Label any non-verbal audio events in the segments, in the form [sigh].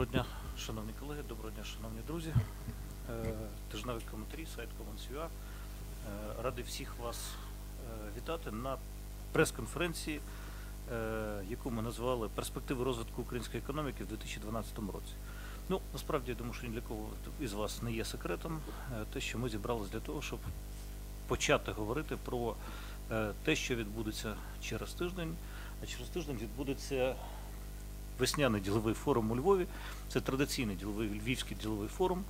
Доброго дня, шановні колеги, доброго дня, шановні друзі. Е, Тижневий коментарі, сайт Commons.ua. Е, Радий всіх вас е, вітати на прес-конференції, яку ми назвали Перспективи розвитку української економіки в 2012 році. Ну, насправді, я думаю, що ні для кого із вас не є секретом те, що ми зібралися для того, щоб почати говорити про те, що відбудеться через тиждень. А через тиждень відбудеться весняний діловий форум у Львові. Це традиційний діловий львівський діловий форум.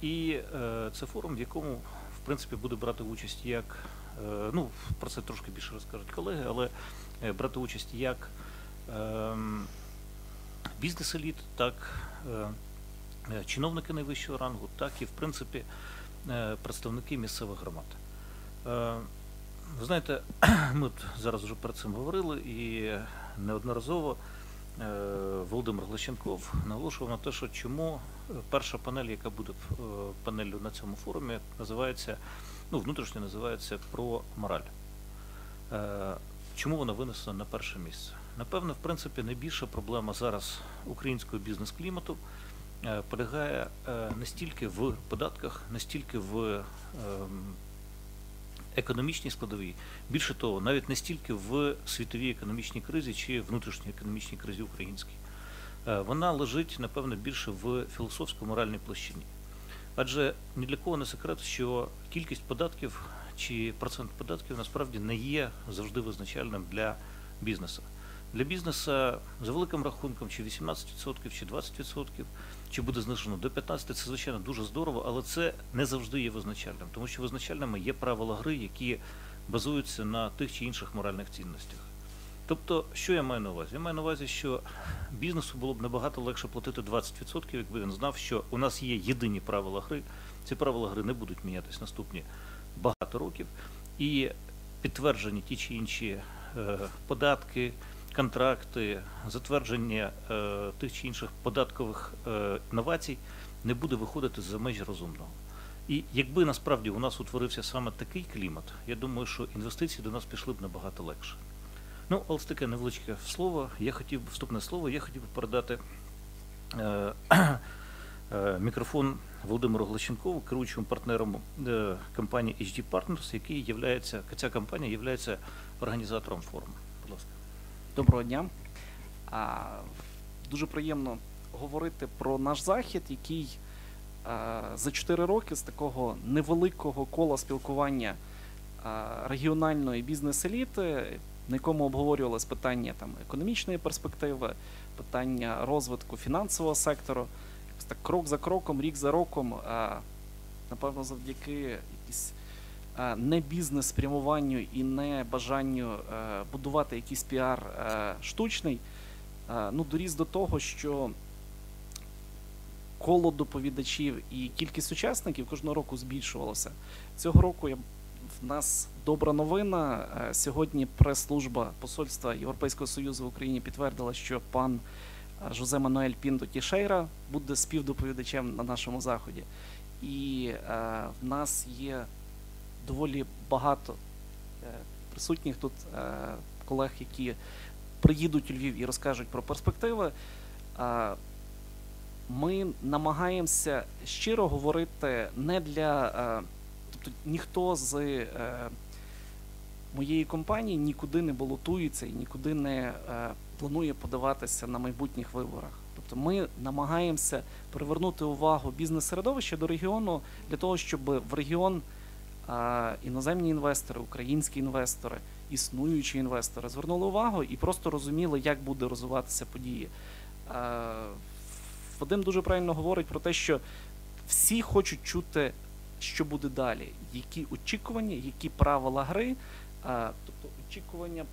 І е, це форум, в якому в принципі буде брати участь як е, ну про це трошки більше розкажуть колеги, але е, брати участь як ем, бізнес-еліт, так чиновники найвищого рангу, так і в принципі представники місцевих громад. Ви знаєте, [clears throat] ми зараз вже перед цим говорили і неодноразово Володимир Глещенков наголошував на те, що чому е, перша панель, яка буде е, панелью на цьому форумі, називається, ну, внутрішньо називається про мораль. Е, Чому вона винесена на перше місце? Напевно, в принципі, найбільша проблема зараз українського бізнес-клімату е, полягає е, не стільки в податках, не стільки в економічній складовій. Більше того, навіть не стільки в світовій економічній кризі чи внутрішній економічній кризі українській. Е, Вона лежить, напевно, більше в філософсько-моральній площині. Адже ні для кого не секрет, що кількість податків чи процент податків насправді не є завжди визначальним для бізнесу. Для бізнесу за великим рахунком, чи 18%, чи 20%, чи буде знижено до 15%, це звичайно дуже здорово, але це не завжди є визначальним, тому що визначальними є правила гри, які базуються на тих чи інших моральних цінностях. Тобто, що я маю на увазі? Я маю на увазі, що бізнесу було б набагато легше платити 20%, якби він знав, що у нас є єдині правила гри. Ці правила гри не будуть мінятись наступні багато років, і підтверджені ті чи інші е, податки, контракти, затвердження е, тих чи інших податкових е, новацій не буде виходити за межі розумного. І якби насправді у нас утворився саме такий клімат, я думаю, що інвестиції до нас пішли б набагато легше. Ну, але це таке невеличке слово. Я хотів би вступне слово, я хотів би передати е, е, мікрофон Володимиру Глащенкову, керуючому партнером е, компанії HD Partners, який являється, ця компанія є організатором форуму. Будь ласка. Доброго дня. А, Дуже приємно говорити про наш захід, який за 4 роки з такого невеликого кола спілкування регіональної бізнес-еліти, на якому обговорювалось питання там, економічної перспективи, питання розвитку фінансового сектору. Так крок за кроком, рік за роком, напевно, завдяки якісь не бізнес спрямуванню і не бажанню е, будувати якийсь піар е, штучний, е, ну, доріс до того, що коло доповідачів і кількість учасників кожного року збільшувалося. Цього року я, в нас добра новина. Е, Сьогодні прес-служба Посольства Європейського Союзу в Україні підтвердила, що пан е, Жозе Мануель Пінто Тішейра буде співдоповідачем на нашому заході. І е, в нас є доволі багато е, присутніх тут е, колег, які приїдуть у Львів і розкажуть про перспективи. Ми намагаємося щиро говорити не для. е, Тобто ніхто з моєї компанії нікуди не балотується і нікуди не планує подаватися на майбутніх виборах. Тобто ми намагаємося привернути увагу бізнес-середовища до регіону для того, щоб в регіон іноземні інвестори, українські інвестори, існуючі інвестори звернули увагу і просто розуміли, як буде розвиватися події. Вадим дуже правильно говорить про те, що всі хочуть чути, що буде далі, які очікування, які правила гри. Тобто очікування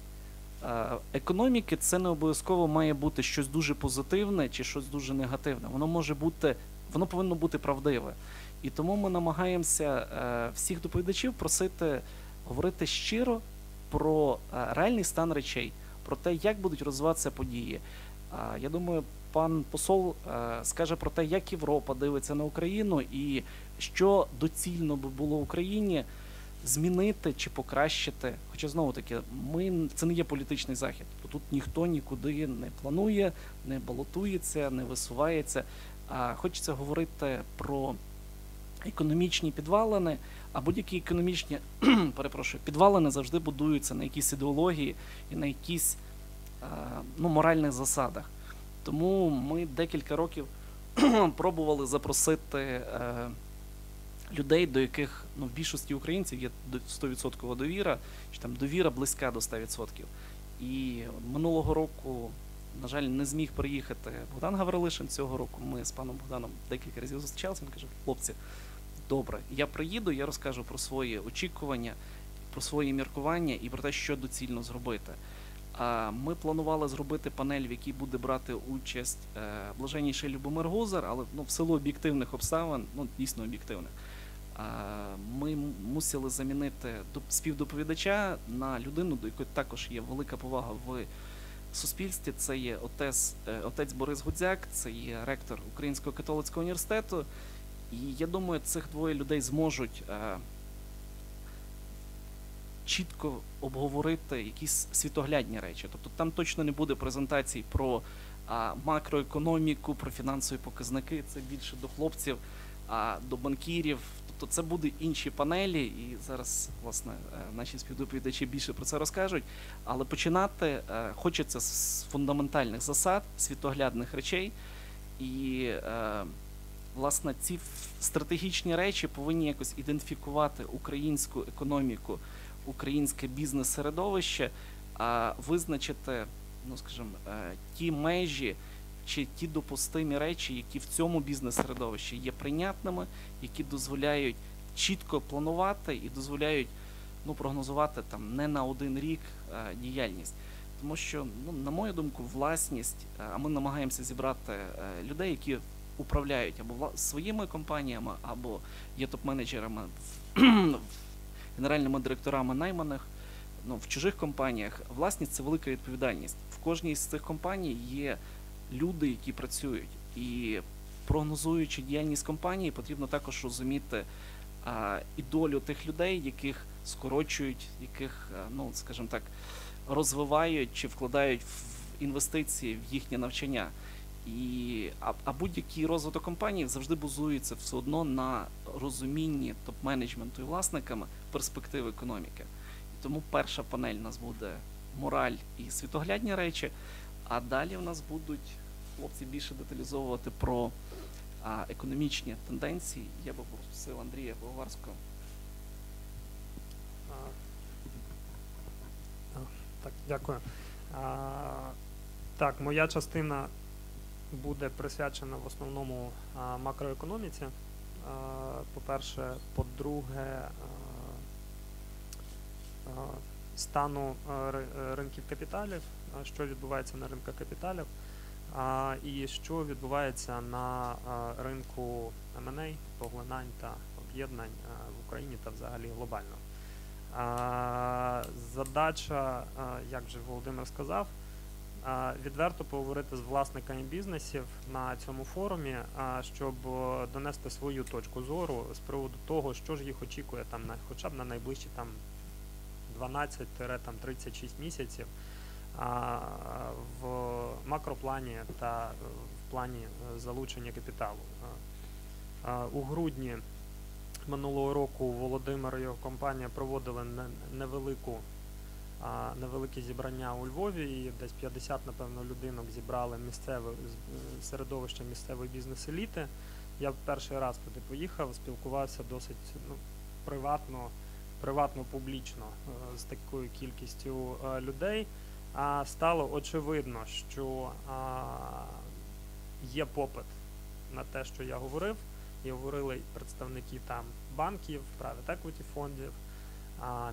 економіки це не обов'язково має бути щось дуже позитивне чи щось дуже негативне. Воно може бути, воно повинно бути правдиве. І тому ми намагаємося е, всіх доповідачів просити говорити щиро про е, реальний стан речей, про те, як будуть розвиватися події. Я думаю, пан посол е, скаже про те, як Європа дивиться на Україну і що доцільно би було Україні змінити чи покращити. Хоча знову таки, ми це не є політичний захід, тут ніхто нікуди не планує, не балотується, не висувається. А хочеться говорити про економічні підвалини, а будь-які економічні [clears throat] перепрошую, підвалини завжди будуються на якісь ідеології і на якісь е, ну, моральних засадах. Тому ми декілька років [clears throat] пробували запросити е, людей, до яких ну, в більшості українців є до- 100% довіра, чи там довіра близька до 100%. І минулого року, на жаль, не зміг приїхати Богдан Гаврилишин. Цього року ми з паном Богданом декілька разів зустрічалися. Він каже: хлопці, добре, я приїду, я розкажу про свої очікування, про свої міркування і про те, що доцільно зробити. Ми планували зробити панель, в якій буде брати участь е, блаженніший Любомир Гузар, але ну, в силу об'єктивних обставин, ну дійсно об'єктивних, ми мусили замінити доп- співдоповідача на людину, до якої також є велика повага в суспільстві. Це є отець, е, отець Борис Гудзяк, це є ректор Українського католицького університету. І я думаю, цих двоє людей зможуть е, чітко обговорити якісь світоглядні речі. Тобто там точно не буде презентацій про а, макроекономіку, про фінансові показники. Це більше до хлопців, а до банкірів. Тобто це будуть інші панелі, і зараз, власне, е, наші співдоповідачі більше про це розкажуть. Але починати е, хочеться з фундаментальних засад, світоглядних речей. І е, власне ці стратегічні речі повинні якось ідентифікувати українську економіку, українське бізнес-середовище, а визначити, ну скажімо, е, ті межі чи ті допустимі речі, які в цьому бізнес-середовищі є прийнятними, які дозволяють чітко планувати і дозволяють ну, прогнозувати там не на один рік е, діяльність. Тому що, ну, на мою думку, власність, е, а ми намагаємося зібрати людей, які управляють або своїми компаніями, або є топ-менеджерами, [clears throat] генеральними директорами найманих ну, в чужих компаніях. Власність це велика відповідальність. В кожній з цих компаній є люди, які працюють. І прогнозуючи діяльність компанії, потрібно також розуміти а, і долю тих людей, яких скорочують, яких, ну, скажімо так, розвивають чи вкладають в інвестиції в їхнє навчання. І, а, а будь-який розвиток компанії завжди базується все одно на розумінні топ-менеджменту і власниками перспектив економіки. І тому перша панель у нас буде мораль і світоглядні речі, а далі в нас будуть хлопці більше деталізовувати про а, економічні тенденції. Я би попросив Андрія а, Так, дякую. А, Так, моя частина буде присвячена в основному макроекономіці. По-перше, по-друге, стану ринків капіталів, що відбувається на ринках капіталів, і що відбувається на ринку M&A, поглинань та об'єднань в Україні та взагалі глобально. Задача, як вже Володимир сказав, відверто поговорити з власниками бізнесів на цьому форумі, щоб е, донести свою точку зору з приводу того, що ж їх очікує там на хоча б на найближчі там 12-36 місяців в макроплані та е, в плані е, залучення капіталу. А, У грудні минулого року Володимир і його компанія проводили невелику, невелике зібрання у Львові, і десь 50, напевно, людинок зібрали місцеве е, середовище місцевої бізнес-еліти. Я перший раз туди поїхав, спілкувався досить ну, приватно, приватно публічно е, з такою кількістю е, людей. А стало очевидно, що а, є попит на те, що я говорив. І говорили представники там банків, private фондів,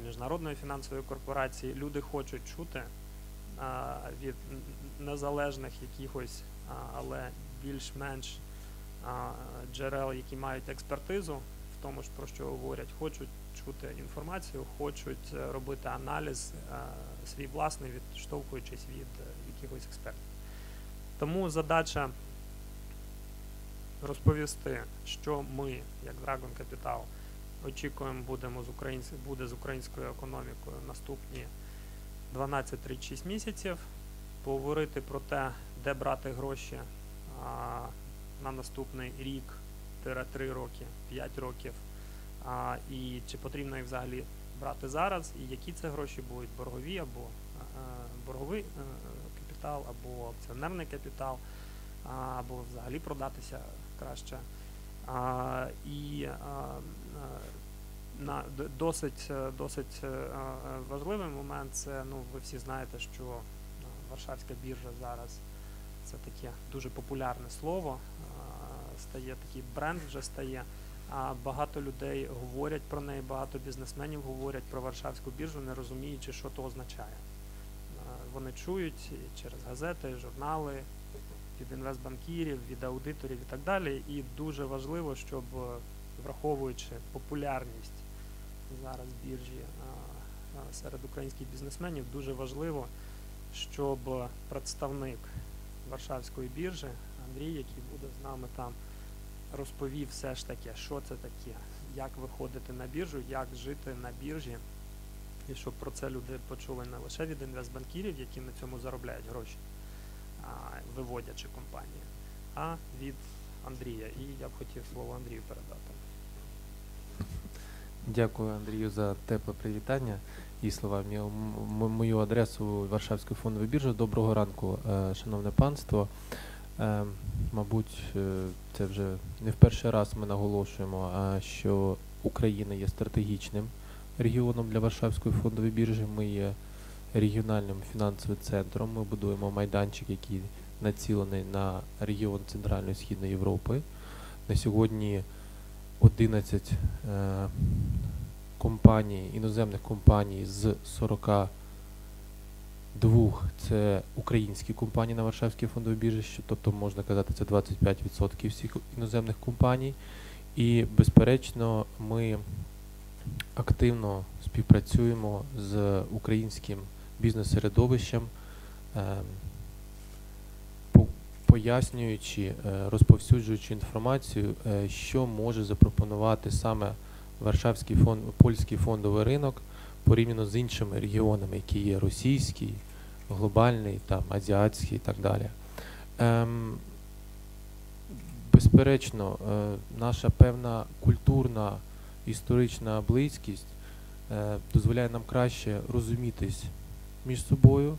міжнародної фінансової корпорації. Люди хочуть чути від незалежних якихось, але більш-менш джерел, які мають експертизу в тому, ж, про що говорять, хочуть чути інформацію, хочуть е, робити аналіз е, свій власний, відштовхуючись від е, якихось експертів. Тому задача розповісти, що ми, як Dragon Capital, очікуємо, будемо з українсь... буде з українською економікою наступні 12-36 місяців. Поговорити про те, де брати гроші а, на наступний рік, 3 роки, 5 років. А, і чи потрібно їх взагалі брати зараз, і які це гроші будуть боргові або е, борговий е, капітал, або акціонерний капітал, а, або взагалі продатися краще. І на досить, е, досить е, важливий момент це, ну, ви всі знаєте, що е, Варшавська біржа зараз це таке дуже популярне слово, стає такий бренд вже стає. А багато людей говорять про неї, багато бізнесменів говорять про Варшавську біржу, не розуміючи, що то означає. Вони чують через газети, журнали, від інвестбанкірів, від аудиторів і так далі. І дуже важливо, щоб е, враховуючи популярність зараз біржі е, е, серед українських бізнесменів, дуже важливо, щоб представник Варшавської біржі Андрій, який буде з нами там, розповів все ж таки, що це таке, як виходити на біржу, як жити на біржі, і щоб про це люди почули не лише від інвестбанкірів, які на цьому заробляють гроші, виводячи компанії, а від Андрія. І я б хотів слово Андрію передати. Дякую Андрію за тепле привітання і слова мою- адресу Варшавської фондової біржі. Доброго ранку, е, шановне панство. Е, Мабуть, е, це вже не в перший раз ми наголошуємо, що Україна є стратегічним регіоном для Варшавської фондової біржі. Ми є регіональним фінансовим центром. Ми будуємо майданчик, який націлений на регіон Центральної Східної Європи. На сьогодні 11 е, компаній, іноземних компаній з 42 це українські компанії на Варшавській фондовій біржі, тобто можна казати, це 25% всіх іноземних компаній. І, безперечно, ми активно співпрацюємо з українським бізнес-середовищем, е, пояснюючи, е, розповсюджуючи інформацію, е, що може запропонувати саме Варшавський фонд, польський фондовий ринок порівняно з іншими регіонами, які є російський, глобальний, там, азіатський і так далі. Ем, безперечно, е, наша певна культурна історична близькість дозволяє нам краще розумітись між собою.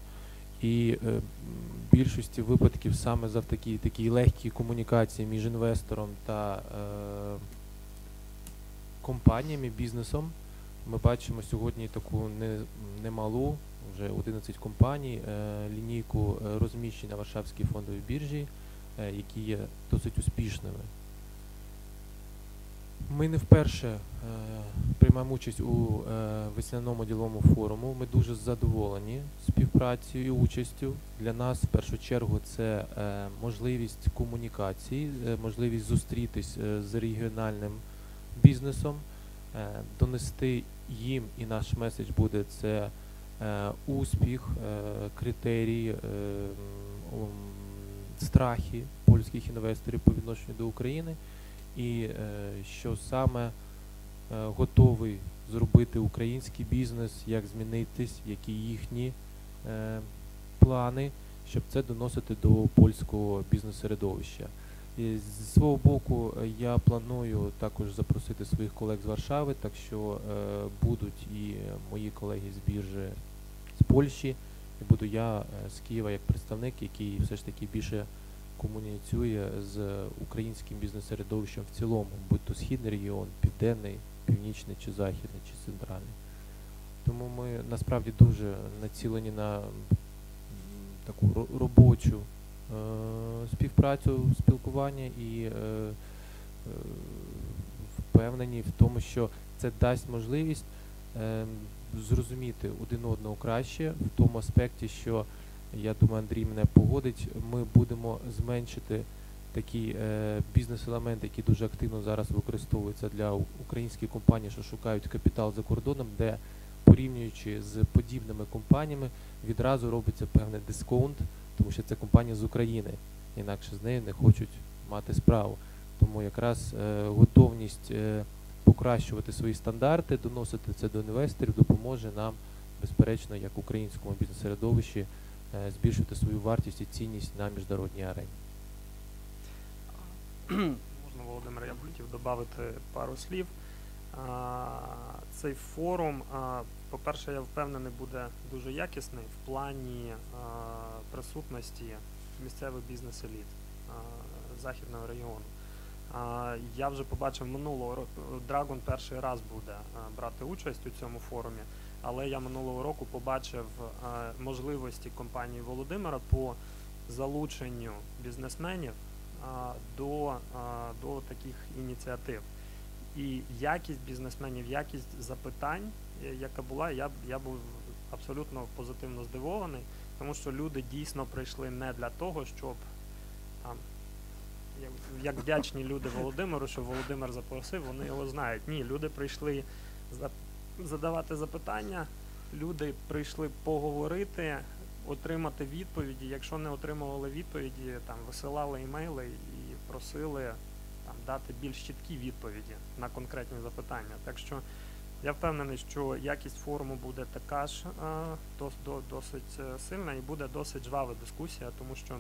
І е, в більшості випадків саме за такій легкій комунікації між інвестором та е, компаніями, бізнесом. Ми бачимо сьогодні таку не, немалу, вже 11 компаній, е, лінійку е, розміщень на Варшавській фондовій біржі, е, які є досить успішними. Ми не вперше е, приймаємо участь у е, весняному діловому форуму. Ми дуже задоволені співпрацею і участю. Для нас, в першу чергу, це е, можливість комунікації, е, можливість зустрітись е, з регіональним бізнесом, е, донести їм і наш меседж буде це е, успіх, е, критерії, е, страхи польських інвесторів по відношенню до України, і е, що саме е, готовий зробити український бізнес, як змінитись, які їхні е, плани, щоб це доносити до польського бізнес-середовища. І з свого боку, я планую також запросити своїх колег з Варшави, так що будуть і мої колеги з біржі з Польщі, і буду я з Києва як представник, який все ж таки більше комуніцює з українським бізнес-середовищем в цілому, будь то східний регіон, південний, північний чи західний, чи центральний. Тому ми насправді дуже націлені на таку робочу е, співпрацю, спілкування і е, е, впевнені в тому, що це дасть можливість е, зрозуміти один одного краще в тому аспекті, що я думаю, Андрій мене погодить, ми будемо зменшити такі е, бізнес-елементи, які дуже активно зараз використовуються для українських компаній, що шукають капітал за кордоном, де порівнюючи з подібними компаніями, відразу робиться певний дисконт, тому що це компанія з України, інакше з нею не хочуть мати справу. Тому якраз е, готовність е, покращувати свої стандарти, доносити це до інвесторів, допоможе нам, безперечно, як українському бізнес-середовищі, е, збільшити свою вартість і цінність на міжнародній арені. Можна, Володимир, я б хотів додати пару слів. Цей форум, по-перше, я впевнений, буде дуже якісний в плані присутності місцевих бізнес-еліт західного регіону. Я вже побачив минулого року, Драгон перший раз буде брати участь у цьому форумі, але я минулого року побачив можливості компанії Володимира по залученню бізнесменів до, до таких ініціатив. І якість бізнесменів, якість запитань, е, яка була, я, я був абсолютно позитивно здивований, тому що люди дійсно прийшли не для того, щоб там, як, вдячні люди Володимиру, що Володимир запросив, вони його знають. Ні, люди прийшли задавати запитання, люди прийшли поговорити, отримати відповіді. Якщо не отримували відповіді, там висилали емейли і просили там, дати більш чіткі відповіді на конкретні запитання. Так що я впевнений, що якість форуму буде така ж а, дос, до, досить е, сильна і буде досить жвава дискусія, тому що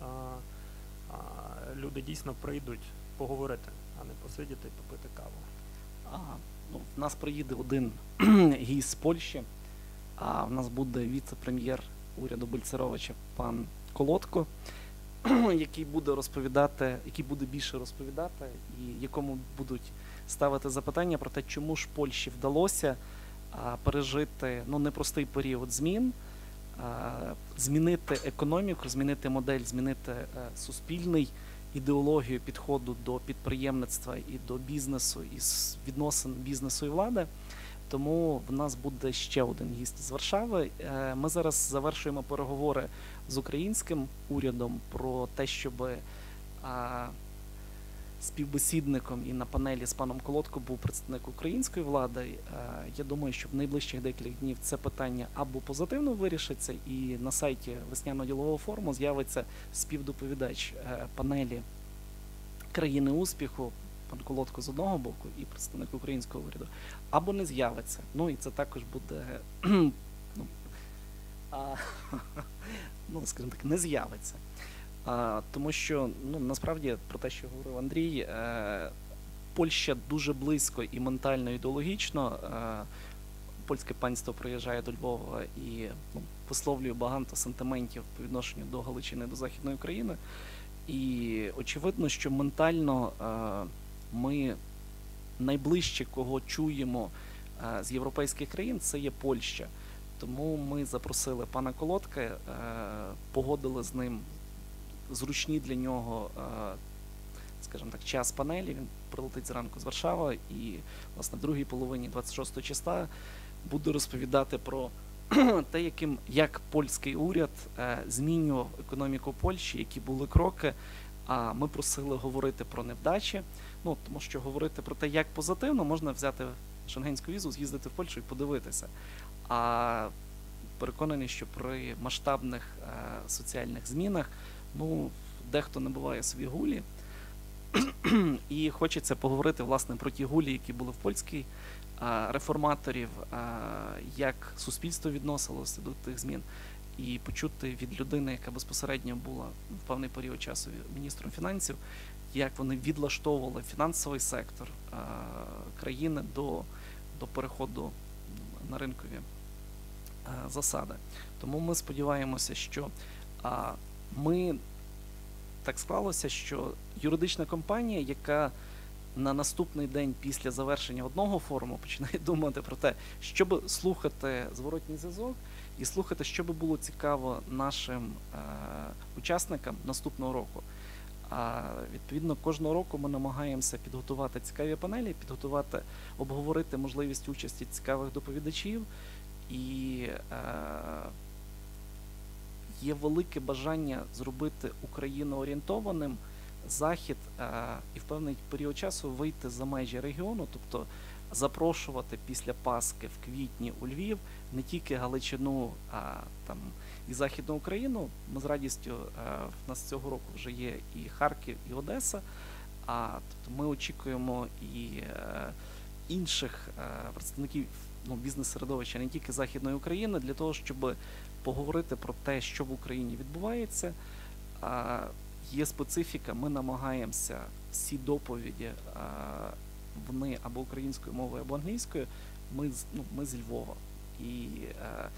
а, а, люди дійсно прийдуть поговорити, а не посидіти і попити каву. А, ну, в нас приїде один [clears throat] гість з Польщі, а в нас буде віце-прем'єр уряду Бульцеровича пан Колодко, [clears throat] який буде розповідати, який буде більше розповідати, і якому будуть ставити запитання про те, чому ж Польщі вдалося пережити ну, непростий період змін, змінити економіку, змінити модель, змінити е, суспільний ідеологію підходу до підприємництва і до бізнесу, і відносин бізнесу і влади. Тому в нас буде ще один гість з Варшави. Е, Ми зараз завершуємо переговори з українським урядом про те, щоб а, співбесідником і на панелі з паном Колодко був представник української влади. Е, Я думаю, що в найближчих декілька днів це питання або позитивно вирішиться, і на сайті весняного ділового форуму з'явиться співдоповідач е, панелі країни успіху, пан Колодко з одного боку і представник українського уряду, або не з'явиться. Ну і це також буде [clears throat] ну, а, [laughs] ну, скажімо так, не з'явиться. А, тому що ну, насправді про те, що говорив Андрій, е, Польща дуже близько і ментально, ідеологічно. Е, польське панство приїжджає до Львова і висловлює багато сентиментів по відношенню до Галичини, до Західної України. І очевидно, що ментально е, ми найближче, кого чуємо е, з європейських країн, це є Польща. Тому ми запросили пана Колодка, е, погодили з ним зручні для нього, е, скажімо так, час панелі. Він прилетить зранку з Варшави і, власне, в другій половині 26 числа буде розповідати про [clears throat] те, яким як польський уряд е, змінював економіку Польщі, які були кроки. А ми просили говорити про невдачі. Ну тому що говорити про те, як позитивно, можна взяти шенгенську візу, з'їздити в Польщу і подивитися. А переконаний, що при масштабних е, соціальних змінах ну, дехто набуває свої гулі. І хочеться поговорити власне про ті гулі, які були в польській реформаторів, як суспільство відносилося до тих змін, і почути від людини, яка безпосередньо була в певний період часу міністром фінансів, як вони відлаштовували фінансовий сектор країни до, до переходу на ринкові засади. Тому ми сподіваємося, що ми так склалося, що юридична компанія, яка на наступний день після завершення одного форуму починає [laughs] думати про те, щоб слухати зворотній зв'язок і слухати, що би було цікаво нашим е, учасникам наступного року. А відповідно кожного року ми намагаємося підготувати цікаві панелі, підготувати, обговорити можливість участі цікавих доповідачів і. Е, є велике бажання зробити Україну орієнтованим захід е, і в певний період часу вийти за межі регіону, тобто запрошувати після Пасхи в квітні у Львів не тільки Галичину, а там і Західну Україну. Ми з радістю е, в нас цього року вже є і Харків, і Одеса. А тобто ми очікуємо і е, інших представників ну, бізнес-середовища, не тільки Західної України, для того, щоб поговорити про те, що в Україні відбувається. Є специфіка, ми намагаємося всі доповіді, вони або українською мовою, або англійською. Ми, ну, ми з Львова. І е,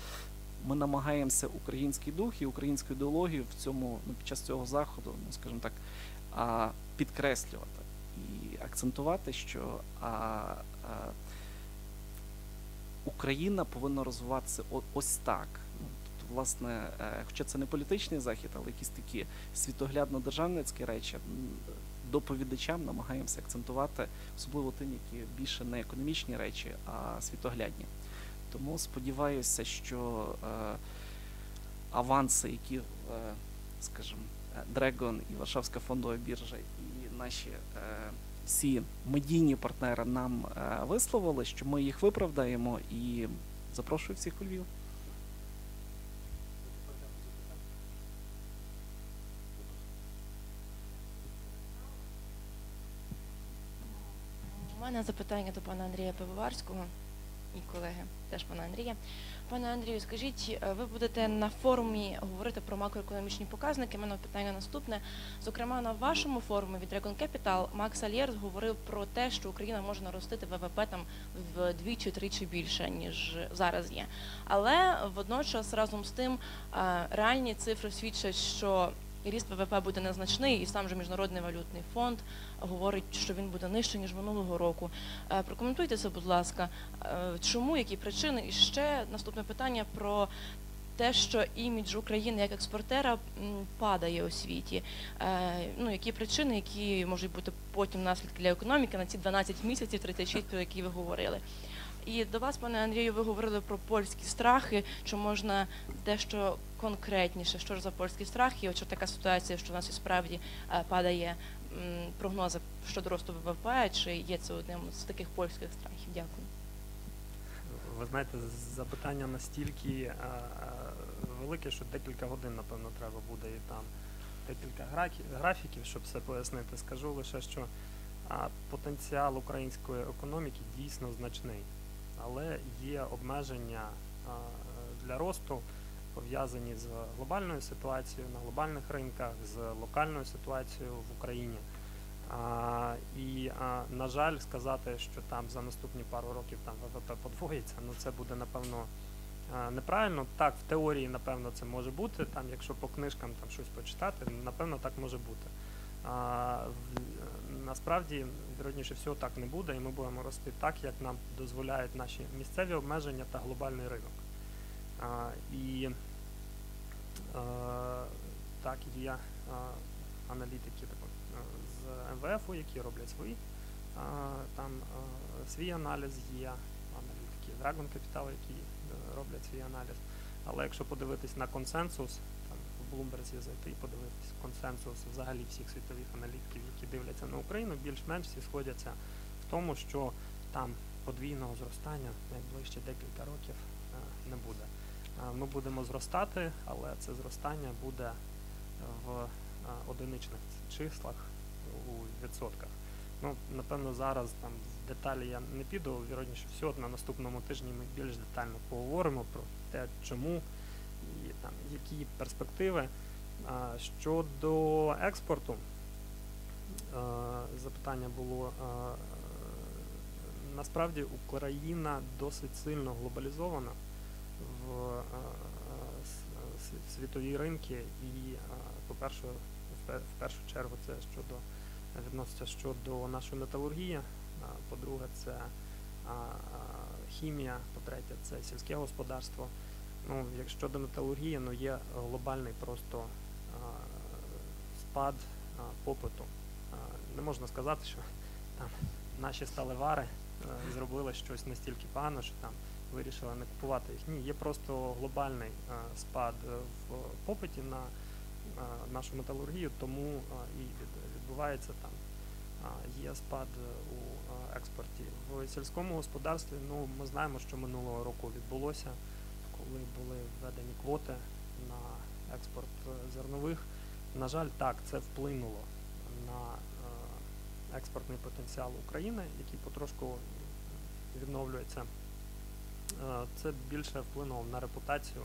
ми намагаємося український дух і українську ідеологію в цьому ну, під час цього заходу, ну скажімо так, підкреслювати і акцентувати, що а, а, Україна повинна розвиватися ось так. Власне, е, хоча це не політичний захід, але якісь такі світоглядно-державницькі речі. Доповідачам намагаємося акцентувати, особливо тим, які більше не економічні речі, а світоглядні. Тому сподіваюся, що е, аванси, які, е, скажімо, Dragon і Варшавська фондова біржа, і наші е, всі медійні партнери нам е, висловили, що ми їх виправдаємо і запрошую всіх у Львів. Мене запитання до пана Андрія Пивоварського і колеги теж пана Андрія. Пане Андрію, скажіть, е, ви будете на форумі говорити про макроекономічні показники. У мене питання наступне. Зокрема, на вашому форумі від Dragon Capital Макс Альєрс говорив про те, що Україна може наростити ВВП там вдвічі-тричі більше ніж зараз є. Але водночас разом з тим е, реальні цифри свідчать, що ріст ВВП буде незначний, і сам же міжнародний валютний фонд говорить, що він буде нижче ніж минулого року. Е, Прокоментуйте це, будь ласка. Е, Чому, які причини? І ще наступне питання про те, що імідж України як експортера падає у світі. Е, Ну, які причини, які можуть бути потім наслідки для економіки на ці 12 місяців, 36, про які ви говорили. І до вас, пане Андрію, ви говорили про польські страхи. Чи можна дещо конкретніше, що ж за польські страхи? От така ситуація, що у нас і справді е, падає прогнози щодо росту ВВП, чи є це одним з таких польських страхів? Дякую. Ви знаєте, запитання настільки е, е, велике, що декілька годин, напевно, треба буде і там декілька графіків, щоб все пояснити. Скажу лише, що потенціал української економіки дійсно значний, але є обмеження для росту, пов'язані з глобальною ситуацією на глобальних ринках, з локальною ситуацією в Україні. І, на жаль, сказати, що там за наступні пару років там ВВП подвоїться, ну це буде напевно неправильно. Так, в теорії, напевно, це може бути. Там, якщо по книжкам там щось почитати, напевно, так може бути. А, насправді, вірогідніше всього, так не буде, і ми будемо рости так, як нам дозволяють наші місцеві обмеження та глобальний ринок. А, і а, так, є а, аналітики так, з МВФ, які роблять свої а, там а, свій аналіз є, аналітики Dragon Capital, які е, роблять свій аналіз. Але якщо подивитись на консенсус, Bloomberg зайти і подивитись консенсус взагалі всіх світових аналітиків, які дивляться на Україну, більш-менш всі сходяться в тому, що там подвійного зростання найближчі декілька років е, не буде. Е, Ми будемо зростати, але це зростання буде в е, одиничних числах у відсотках. Ну, напевно, зараз там в деталі я не піду, вірогідніше всього, на наступному тижні ми більш детально поговоримо про те, чому там які перспективи. Щодо експорту, запитання було. Насправді Україна досить сильно глобалізована в світові ринки, і, по-перше, в першу чергу це щодо відноситься щодо нашої металургії. По-друге, це хімія, по-третє, це сільське господарство. Ну, як щодо металургії, ну є глобальний просто а, спад а, попиту. А, Не можна сказати, що там наші сталевари е, зробили щось настільки погано, що там вирішили не купувати їх. Ні, є просто глобальний е, спад е, в попиті на е, нашу металургію, тому е, і відбувається там. а, Є спад е, у експорті. В сільському господарстві ну, ми знаємо, що минулого року відбулося, коли були введені квоти на експорт е, зернових. На жаль, так, це вплинуло на е, експортний потенціал України, який потрошку відновлюється. Е, Це більше вплинуло на репутацію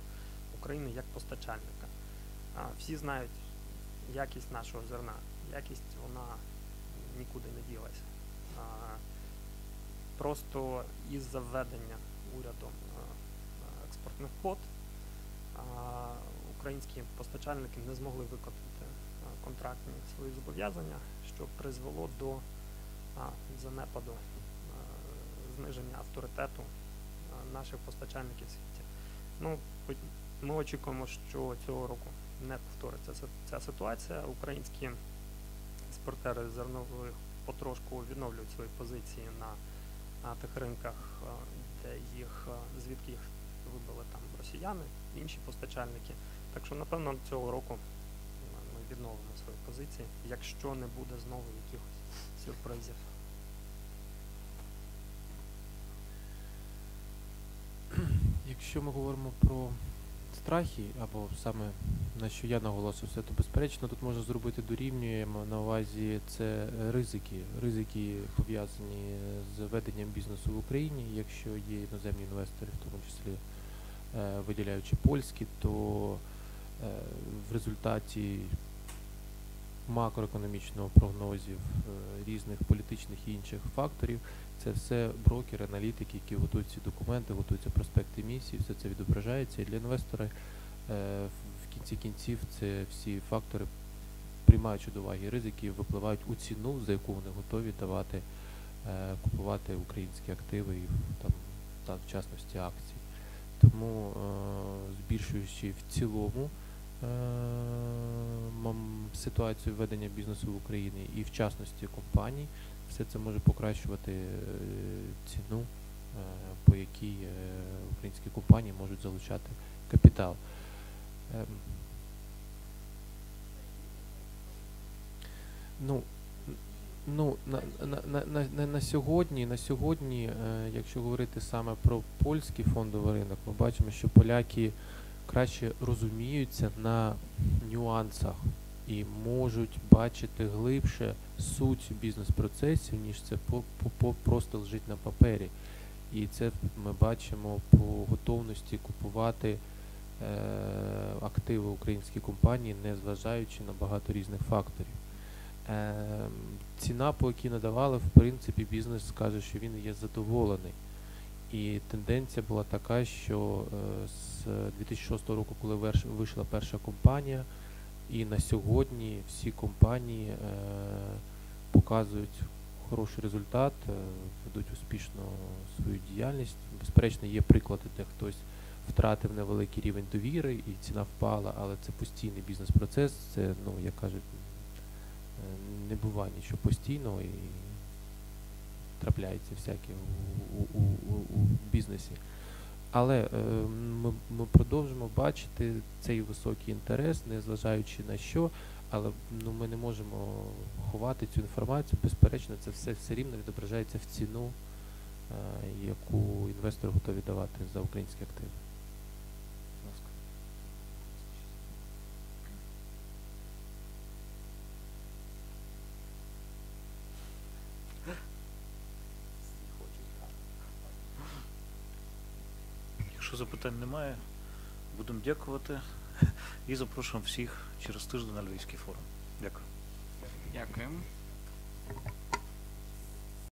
України як постачальника. Всі знають якість нашого зерна. Якість вона нікуди не ділася. Просто із заведення урядом е, е, експортних квот українські постачальники не змогли виконати контрактні свої зобов'язання, що призвело до занепаду, зниження авторитету наших постачальників в світі. Ну, ми очікуємо, що цього року не повториться ця, ситуація. Українські експортери зернових потрошку відновлюють свої позиції на, тих ринках, де їх, звідки їх вибили там росіяни, інші постачальники. Так що, напевно, цього року ми відновимо свої позиції, якщо не буде знову якихось сюрпризів. Якщо ми говоримо про страхи, або саме на що я наголосився, то безперечно тут можна зробити дорівнюємо на увазі це ризики. Ризики пов'язані з веденням бізнесу в Україні. Якщо є іноземні інвестори, в тому числі виділяючи польські, то е, в результаті макроекономічного прогнозів е, різних політичних і інших факторів це все брокери, аналітики, які готують ці документи, готуються проспекти місії, все це відображається. І для інвестора е, в кінці кінців це всі фактори, приймаючи до уваги ризики, випливають у ціну, за яку вони готові давати, е, купувати українські активи і там, та в частності акції. Тому е, збільшуючи в цілому е, ситуацію ведення бізнесу в Україні і в частності компаній, все це може покращувати е, ціну, по якій українські компанії можуть залучати капітал. Ем, Ну, ну на, на, на, на, на, сьогодні, на сьогодні, е, якщо говорити саме про польський фондовий ринок, ми бачимо, що поляки краще розуміються на нюансах і можуть бачити глибше суть бізнес-процесів, ніж це по, по, по просто лежить на папері. І це ми бачимо по готовності купувати е, активи українські компанії, не зважаючи на багато різних факторів. Е, ціна, по якій надавали, в принципі, бізнес скаже, що він є задоволений. І тенденція була така, що е, з 2006 року, коли вийшла перша компанія, і на сьогодні всі компанії е, показують хороший результат, е, ведуть успішно свою діяльність. Безперечно, є приклади, де хтось втратив невеликий рівень довіри і ціна впала, але це постійний бізнес-процес. Це, ну, як кажуть, не буває нічого постійного і трапляється всяке у, у, у, у, бізнесі. Але е, ми, ми продовжимо бачити цей високий інтерес, незважаючи на що, але ну, ми не можемо ховати цю інформацію. Безперечно, це все, все рівно відображається в ціну, е, яку інвестори готові давати за українські активи. питань немає. Будемо дякувати і запрошуємо всіх через тиждень на Львівський форум. Дякую. Дякуємо.